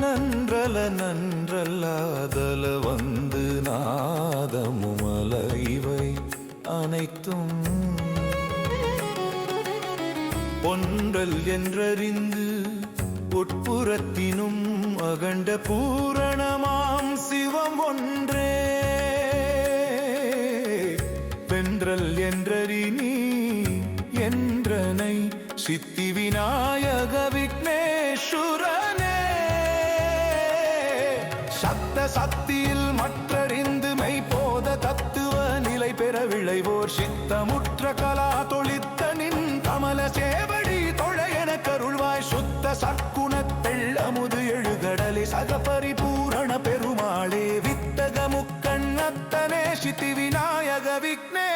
நன்றல நன்றல்லாதல வந்து நாதமுமல இவை அனைத்தும் ஒன்றல் என்றறிந்து உட்புறத்தினும் அகண்ட பூரணமாம் சிவம் ஒன்றே. வென்றல் என்றறி நீ என்றனை சித்தி விநாயக விக்னேஸ்வரன் சகபரிபூரண பெருமாளே வித்தக முக்கண்ணத்தனே சித்தி விநாயக விக்னேஸ்வரனே.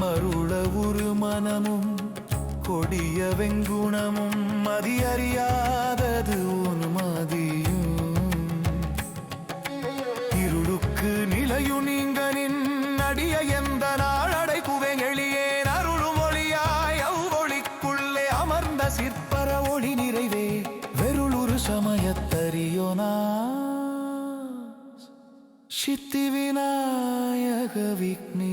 மருள ஒரு மனமும் கொடிய வெங்குணமும் மதியறியாதது உன் மதியும் இருளுக்கு நிலையு நீங்க நின் அடிய எந்த நாள் நாளடை குவைகளியேன் அருளும் ஒளியாய் அவ்வொளிக்குள்ளே அமர்ந்த சிற்பர ஒளி நிறைவே. வெருளுரு சமயத்தறியோனா சித்தி விநாயக விக்னேஸ்வரனே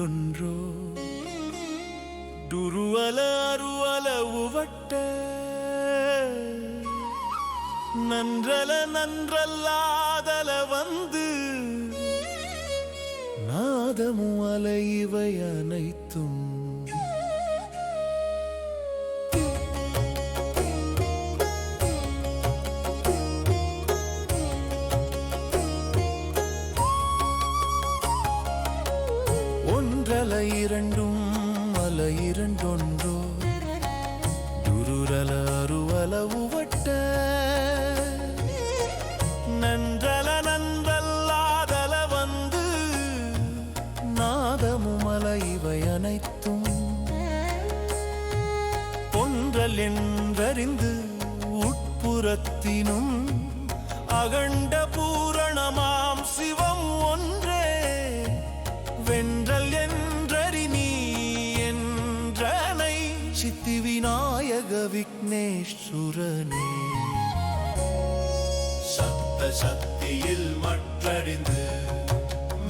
இரண்டொன்றோ துருவல அருவல உவட்ட. நன்றல நன்றல்லாதல வந்து. நாதமு அலை இவை அனைத்தும் இரண்டும் அல இரண்டொன்றோ. துருரல அருவல வட்ட நன்றல நன்றல்லாதல வந்து. நாதமும் அல இவை அனைத்தும். பொன்றல் என்றறிந்து உட்புறத்தினும் அகண்ட சித்தி விநாயக விக்னேஸ்வரனே. சத்த சக்தியில் மற்றறிந்து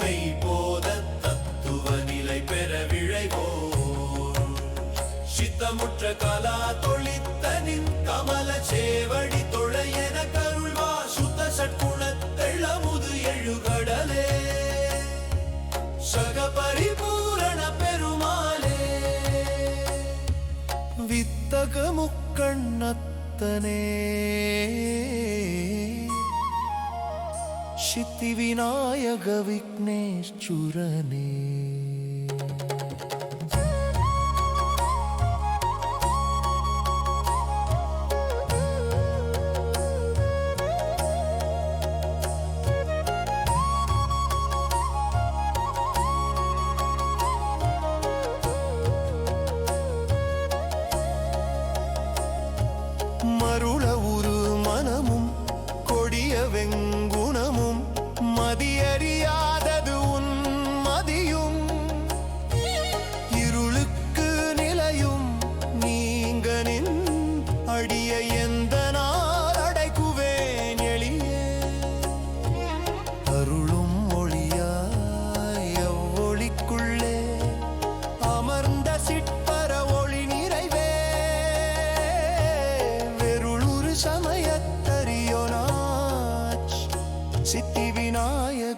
மெய்போத தத்துவ நிலை பெற விழைவோ சித்தமுற்ற பரிபூரண பெருமாளே வித்தக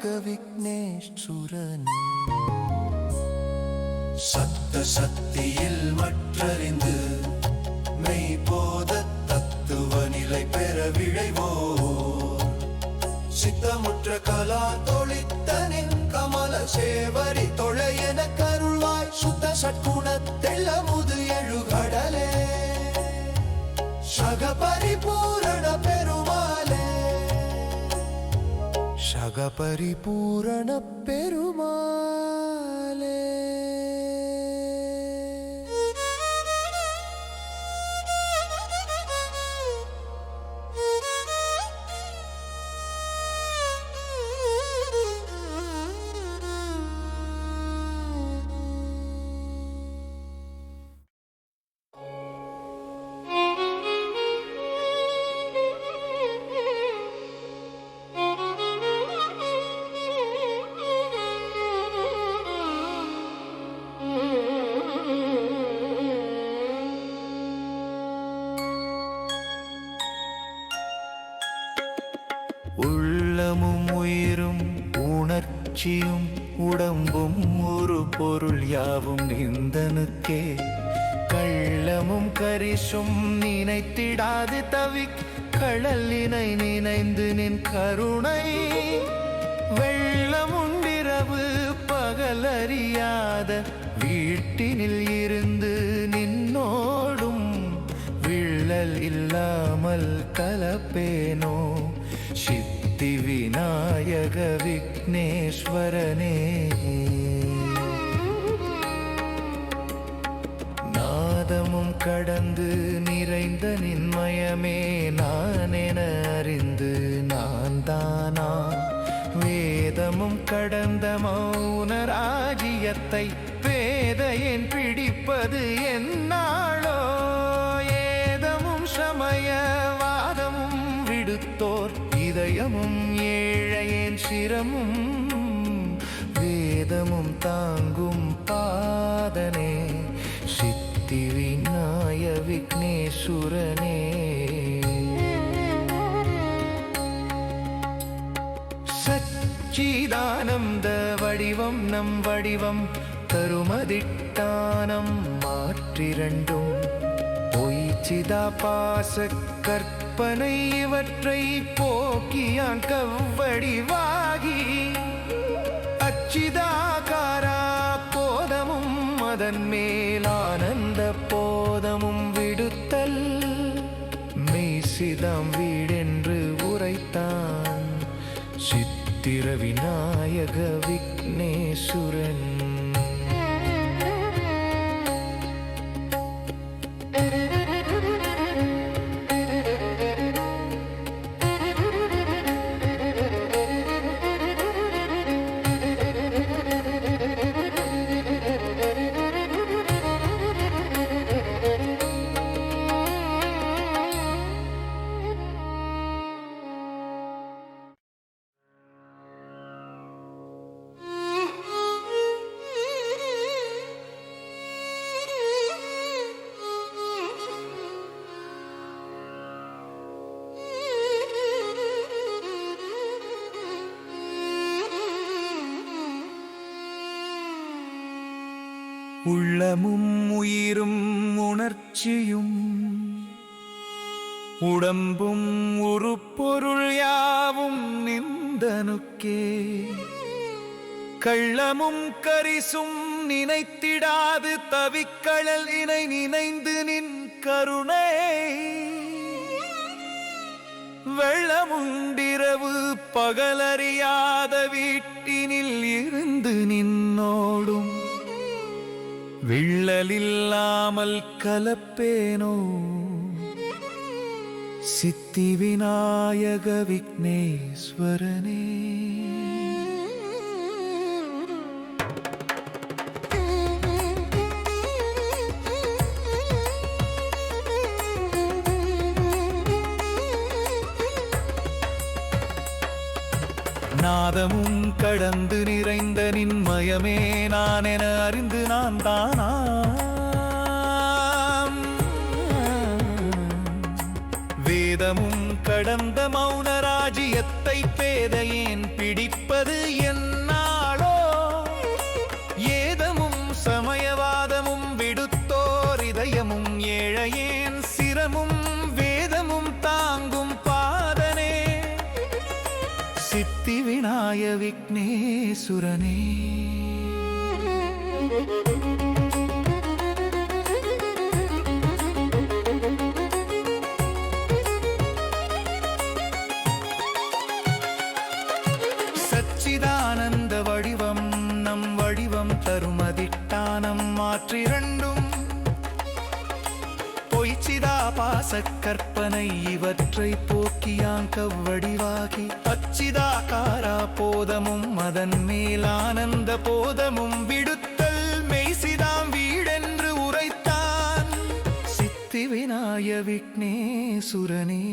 விக்னேஸ்வரன் சத்த சக்தியில் மற்றறிந்து மெய் போத தத்துவ நிலை பெற விழைவோ சித்தமுற்ற கலா தொழித்தனின் கமல சேவரி தொழையென கருள்வாய். சுத்த சட்குண சக பெருமா உள்ளமும் உயிரும் உணர்ச்சியும் உடம்பும் ஒரு பொருள் யாவும் நிந்தனுக்கே. கள்ளமும் கரிசும் நினைத்திடாது தவி கடலினை நினைந்து நின் கருணை. வெள்ளமுண்டிரவு பகலறியாத வீட்டினில் இருந்து நின்னோடும் விள்ளல் இல்லாமல் கலப்பேனோ? விநாயக விக்னேஸ்வரனே நாதமும் கடந்து நிறைந்த நின்மயமே நான் என அறிந்து நான் தானா வேதமும் கடந்த மௌன ராஜ்யத்தை பேதையன் பிடிப்பது என் ஆனந்த வடிவம் நம் வடிவம் தருமதிட்டானம் மாற்றிரண்டும். பொய் சிதா பாச கற்பனை இவற்றை போக்கியான் கவ்வடிவாகி. அச்சிதாகாரா போதமும் அதன் மேல் ஆனந்த போதமும் விடுத்தல் மெய்சிதாம் வீடென்று உரைத்தான். சித்திரவினா விநாயக உள்ளமும் உயிரும் உணர்ச்சியும் உடம்பும் உருப்பொருள் யாவும் நின்றனுக்கே. கள்ளமும் கரிசும் நினைத்திடாது தவிக்கழல் இணை நினைந்து நின் கருணை. வெள்ளமுண்டிரவு பகலறியாத வீட்டினில் இருந்து நின்னோடும் விள்ளலில்லாமல் கலப்பேனோ? சித்தி விநாயக விக்னேஸ்வரனே. நாதமும் கடந்து நிறைந்த நின்மயமே நான் என அறிந்து நான் தானா வேதமும் கடந்த மௌன ராஜ்யத்தை பேதையேன் பிடிப்பது என் விநாய விக்னேசுரனே சச்சிதானந்த வடிவம் நம் வடிவம் தருமதிட்டானம் மாற்றிரண்டும். பொய்ச்சிதா பாச கற்பனை இவற்றை போ போக்கியாங்க வடிவாகி. அச்சிதாகாரா போதமும் அதன் மேல் ஆனந்த போதமும் விடுத்தல் மெய்சிதாம் வீடென்று உரைத்தான். சித்தி விநாய விக்னேசுரனே